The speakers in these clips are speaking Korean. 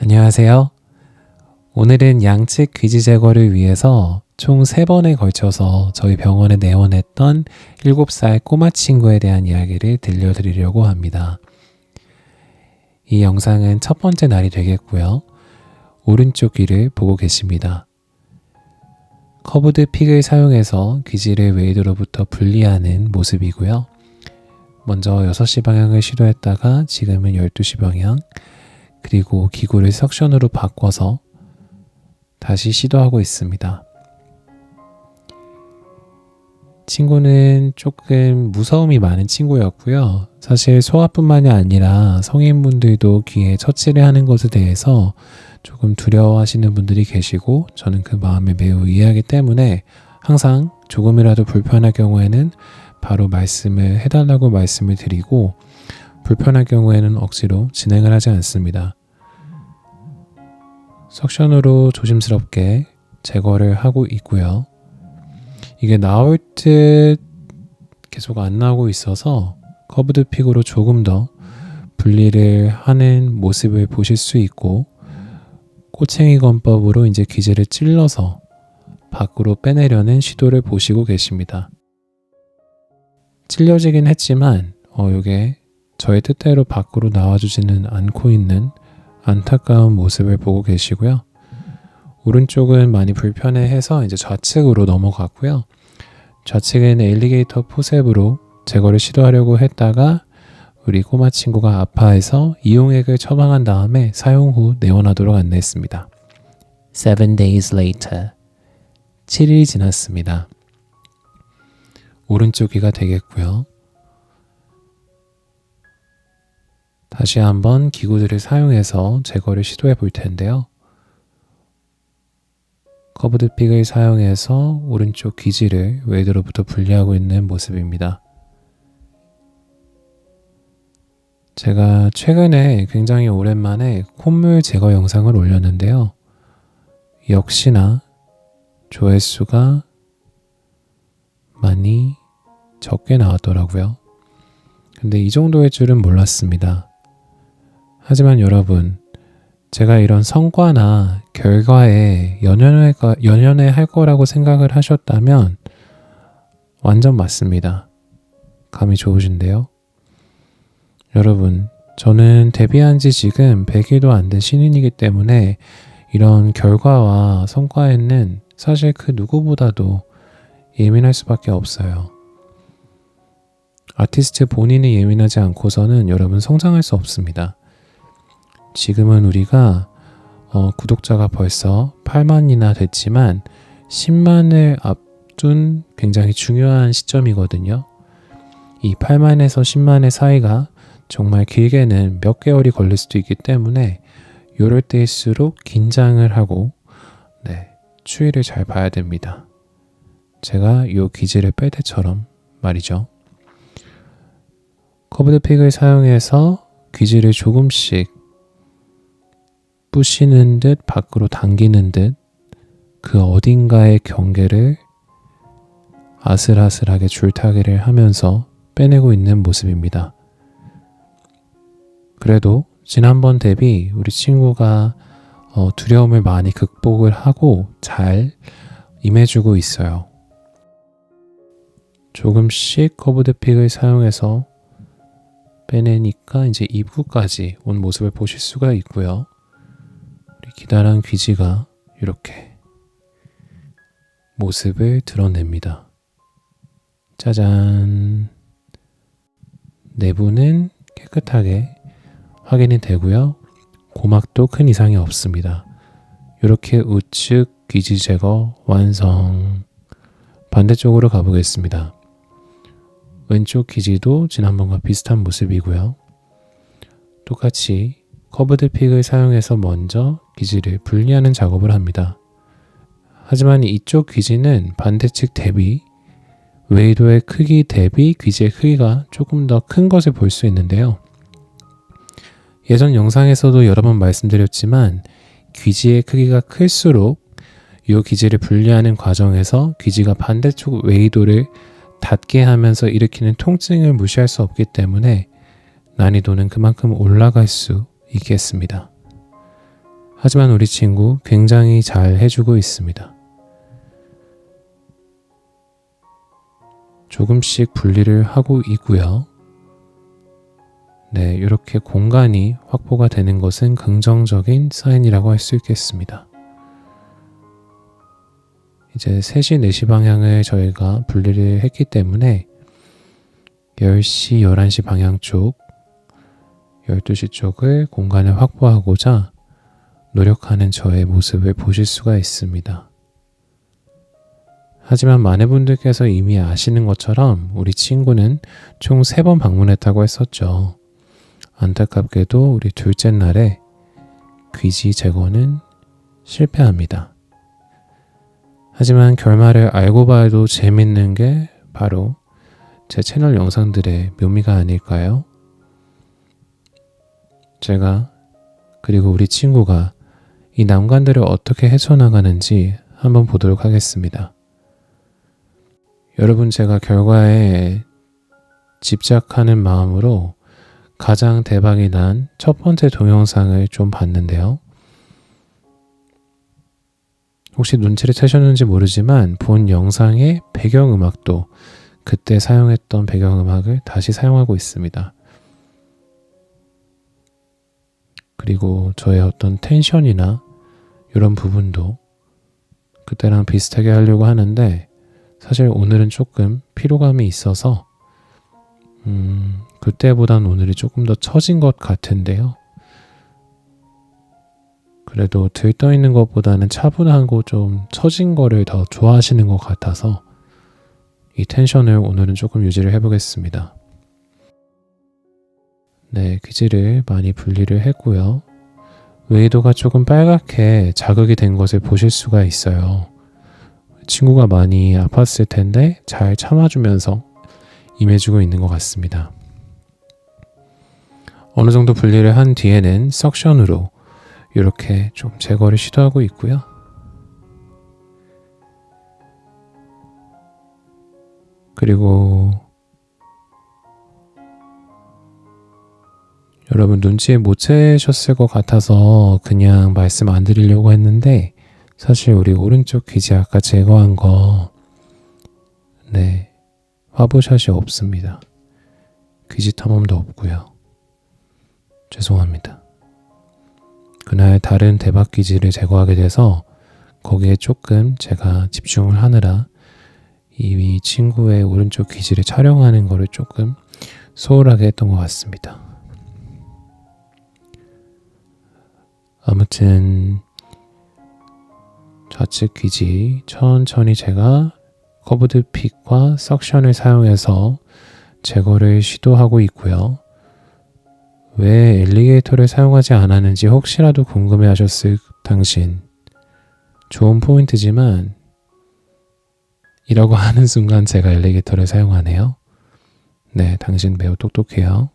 안녕하세요. 오늘은 양측 귀지 제거를 위해서 총 3번에 걸쳐서 저희 병원에 내원했던 7살 꼬마 친구에 대한 이야기를 들려드리려고 합니다. 이 영상은 첫 번째 날이 되겠고요. 오른쪽 귀를 보고 계십니다. 커브드 픽을 사용해서 귀지를 웨이드로부터 분리하는 모습이고요. 먼저 6시 방향을 시도했다가 지금은 12시 방향, 그리고 기구를 석션으로 바꿔서 다시 시도하고 있습니다. 친구는 조금 무서움이 많은 친구였고요. 사실 소아뿐만이 아니라 성인분들도 귀에 처치를 하는 것에 대해서 조금 두려워하시는 분들이 계시고 저는 그 마음을 매우 이해하기 때문에 항상 조금이라도 불편할 경우에는 바로 말씀을 해달라고 말씀을 드리고 불편할 경우에는 억지로 진행을 하지 않습니다. 석션으로 조심스럽게 제거를 하고 있고요. 이게 나올 듯 계속 안 나오고 있어서 커브드 픽으로 조금 더 분리를 하는 모습을 보실 수 있고 꼬챙이 건법으로 이제 기재를 찔러서 밖으로 빼내려는 시도를 보시고 계십니다. 찔려지긴 했지만 어, 이게 저의 뜻대로 밖으로 나와주지는 않고 있는 안타까운 모습을 보고 계시고요. 오른쪽은 많이 불편해해서 이제 좌측으로 넘어갔고요. 좌측은 엘리게이터 포셉으로 제거를 시도하려고 했다가 우리 꼬마 친구가 아파해서 이용액을 처방한 다음에 사용 후 내원하도록 안내했습니다. 7 days later. 7일이 지났습니다. 오른쪽 귀가 되겠고요. 다시 한번 기구들을 사용해서 제거를 시도해 볼 텐데요. 커브드 픽을 사용해서 오른쪽 귀지를 웨이드로부터 분리하고 있는 모습입니다. 제가 최근에 굉장히 오랜만에 콧물 제거 영상을 올렸는데요. 역시나 조회수가 많이 적게 나왔더라고요. 근데 이 정도의 줄은 몰랐습니다. 하지만 여러분, 제가 이런 성과나 결과에 연연해, 연연해 할 거라고 생각을 하셨다면 완전 맞습니다. 감이 좋으신데요? 여러분, 저는 데뷔한 지 지금 100일도 안 된 신인이기 때문에 이런 결과와 성과에는 사실 그 누구보다도 예민할 수밖에 없어요. 아티스트 본인이 예민하지 않고서는 여러분 성장할 수 없습니다. 지금은 우리가 어, 구독자가 벌써 8만이나 됐지만 10만을 앞둔 굉장히 중요한 시점이거든요. 이 8만에서 10만의 사이가 정말 길게는 몇 개월이 걸릴 수도 있기 때문에 이럴 때일수록 긴장을 하고 네, 추위를 잘 봐야 됩니다. 제가 이 기지를 뺄 때처럼 말이죠. 커브드 픽을 사용해서 귀지를 조금씩 부시는 듯 밖으로 당기는 듯 그 어딘가의 경계를 아슬아슬하게 줄타기를 하면서 빼내고 있는 모습입니다. 그래도 지난번 대비 우리 친구가 어, 두려움을 많이 극복을 하고 잘 임해주고 있어요. 조금씩 커브드 픽을 사용해서 빼내니까 이제 입구까지 온 모습을 보실 수가 있고요. 기다란 귀지가 이렇게 모습을 드러냅니다. 짜잔. 내부는 깨끗하게 확인이 되고요. 고막도 큰 이상이 없습니다. 이렇게 우측 귀지 제거 완성. 반대쪽으로 가보겠습니다. 왼쪽 귀지도 지난번과 비슷한 모습이고요. 똑같이 커브드 픽을 사용해서 먼저 귀지를 분리하는 작업을 합니다. 하지만 이쪽 귀지는 반대측 대비 웨이도의 크기 대비 귀지의 크기가 조금 더 큰 것을 볼 수 있는데요. 예전 영상에서도 여러 번 말씀드렸지만 귀지의 크기가 클수록 이 귀지를 분리하는 과정에서 귀지가 반대쪽 웨이도를 닿게 하면서 일으키는 통증을 무시할 수 없기 때문에 난이도는 그만큼 올라갈 수 있겠습니다. 하지만 우리 친구 굉장히 잘 해주고 있습니다. 조금씩 분리를 하고 있고요. 네, 이렇게 공간이 확보가 되는 것은 긍정적인 사인이라고 할 수 있겠습니다. 이제 3시, 4시 방향을 저희가 분리를 했기 때문에 10시, 11시 방향 쪽, 12시 쪽을 공간을 확보하고자 노력하는 저의 모습을 보실 수가 있습니다. 하지만 많은 분들께서 이미 아시는 것처럼 우리 친구는 총 3번 방문했다고 했었죠. 안타깝게도 우리 둘째 날에 귀지 제거는 실패합니다. 하지만 결말을 알고 봐도 재밌는 게 바로 제 채널 영상들의 묘미가 아닐까요? 제가 그리고 우리 친구가 이 난관들을 어떻게 헤쳐나가는지 한번 보도록 하겠습니다. 여러분 제가 결과에 집착하는 마음으로 가장 대박이 난 첫 번째 동영상을 좀 봤는데요. 혹시 눈치를 채셨는지 모르지만 본 영상의 배경음악도 그때 사용했던 배경음악을 다시 사용하고 있습니다. 그리고 저의 어떤 텐션이나 이런 부분도 그때랑 비슷하게 하려고 하는데 사실 오늘은 조금 피로감이 있어서 음, 그때보단 오늘이 조금 더 처진 것 같은데요. 그래도 들떠 있는 것보다는 차분하고 좀 처진 거를 더 좋아하시는 것 같아서 이 텐션을 오늘은 조금 유지를 해보겠습니다. 네, 귀지를 많이 분리를 했고요. 웨이도가 조금 빨갛게 자극이 된 것을 보실 수가 있어요. 친구가 많이 아팠을 텐데 잘 참아주면서 임해주고 있는 것 같습니다. 어느 정도 분리를 한 뒤에는 석션으로 이렇게 좀 제거를 시도하고 있고요. 그리고 여러분 눈치에 못 채셨을 것 같아서 그냥 말씀 안 드리려고 했는데 사실 우리 오른쪽 귀지 아까 제거한 거 네, 화보샷이 없습니다. 귀지 탐험도 없고요. 죄송합니다. 그날 다른 대박 귀지를 제거하게 돼서 거기에 조금 제가 집중을 하느라 이 친구의 오른쪽 귀지를 촬영하는 거를 조금 소홀하게 했던 것 같습니다. 아무튼 좌측 귀지 천천히 제가 커브드 픽과 석션을 사용해서 제거를 시도하고 있고요. 왜 엘리게이터를 사용하지 않았는지 혹시라도 궁금해 하셨을 당신. 좋은 포인트지만 이라고 하는 순간 제가 엘리게이터를 사용하네요. 네, 당신 매우 똑똑해요.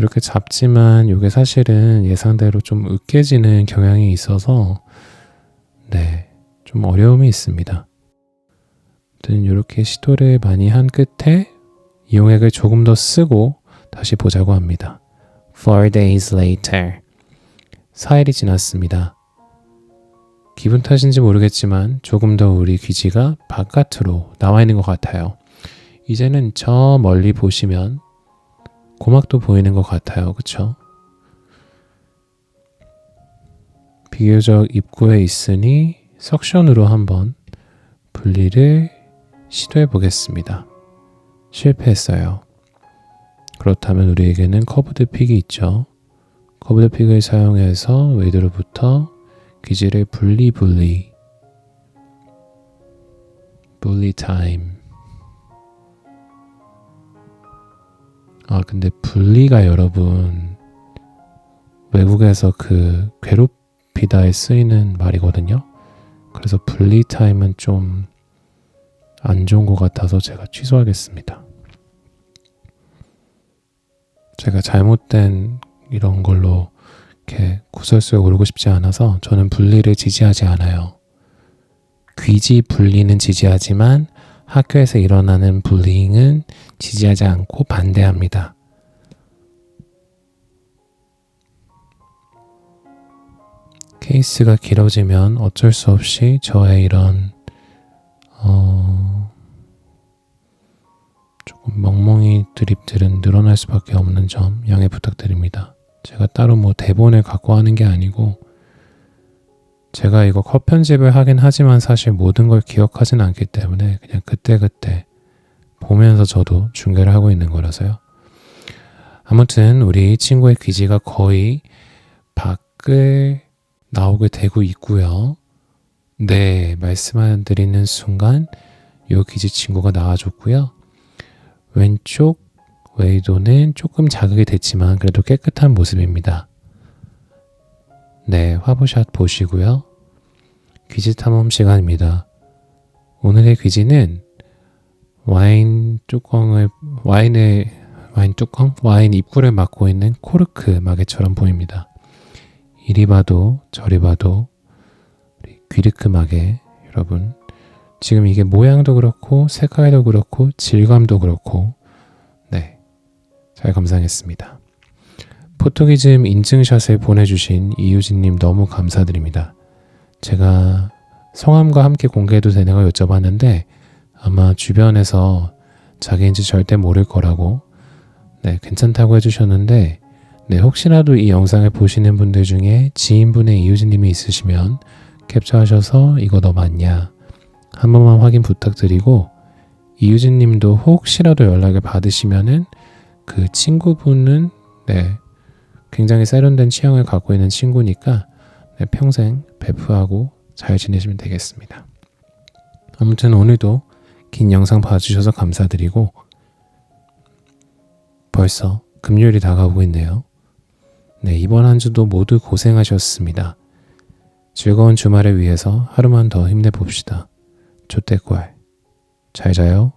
이렇게 잡지만 이게 사실은 예상대로 좀 으깨지는 경향이 있어서 네, 좀 어려움이 있습니다. 아무튼 이렇게 시도를 많이 한 끝에 이용액을 조금 더 쓰고 다시 보자고 합니다. Four days later. 4일이 지났습니다. 기분 탓인지 모르겠지만 조금 더 우리 귀지가 바깥으로 나와 있는 것 같아요. 이제는 저 멀리 보시면 고막도 보이는 것 같아요. 그쵸? 비교적 입구에 있으니 석션으로 한번 분리를 시도해 보겠습니다. 실패했어요. 그렇다면 우리에게는 커브드 픽이 있죠. 커브드 픽을 사용해서 웨이드로부터 귀지를 분리 분리 분리 타임 아, 근데 분리가 여러분 외국에서 그 괴롭히다에 쓰이는 말이거든요. 그래서 분리 타임은 좀 안 좋은 것 같아서 제가 취소하겠습니다. 제가 잘못된 이런 걸로 이렇게 구설수에 오르고 싶지 않아서 저는 분리를 지지하지 않아요. 귀지 분리는 지지하지만 학교에서 일어나는 불링은 지지하지 않고 반대합니다. 케이스가 길어지면 어쩔 수 없이 저의 이런 어 조금 멍멍이 드립들은 늘어날 수밖에 없는 점 양해 부탁드립니다. 제가 따로 뭐 대본을 갖고 하는 게 아니고 제가 이거 컷 편집을 하긴 하지만 사실 모든 걸 기억하진 않기 때문에 그냥 그때그때 보면서 저도 중계를 하고 있는 거라서요. 아무튼 우리 친구의 귀지가 거의 밖을 나오게 되고 있고요. 네, 말씀을 드리는 순간 요 귀지 친구가 나와줬고요. 왼쪽 웨이도는 조금 자극이 됐지만 그래도 깨끗한 모습입니다. 네, 화보샷 보시고요. 귀지 탐험 시간입니다. 오늘의 귀지는 와인 뚜껑을 와인의 와인 뚜껑 와인 입구를 막고 있는 코르크 마개처럼 보입니다. 이리 봐도 저리 봐도 귀르크 마개 여러분 지금 이게 모양도 그렇고 색깔도 그렇고 질감도 그렇고 네 잘 감상했습니다. 포토기즘 인증샷을 보내주신 이유진님 너무 감사드립니다. 제가 성함과 함께 공개해도 되냐고 여쭤봤는데 아마 주변에서 자기인지 절대 모를 거라고 네 괜찮다고 해주셨는데 네 혹시라도 이 영상을 보시는 분들 중에 지인분의 이유진님이 있으시면 캡처하셔서 이거 너 맞냐 한 번만 확인 부탁드리고 이유진님도 혹시라도 연락을 받으시면은 그 친구분은 네 굉장히 세련된 취향을 갖고 있는 친구니까 네, 평생 베프하고 잘 지내시면 되겠습니다. 아무튼 오늘도 긴 영상 봐주셔서 감사드리고 벌써 금요일이 다가오고 있네요. 네, 이번 한 주도 모두 고생하셨습니다. 즐거운 주말을 위해서 하루만 더 힘내봅시다. 조태꿀. 잘 자요.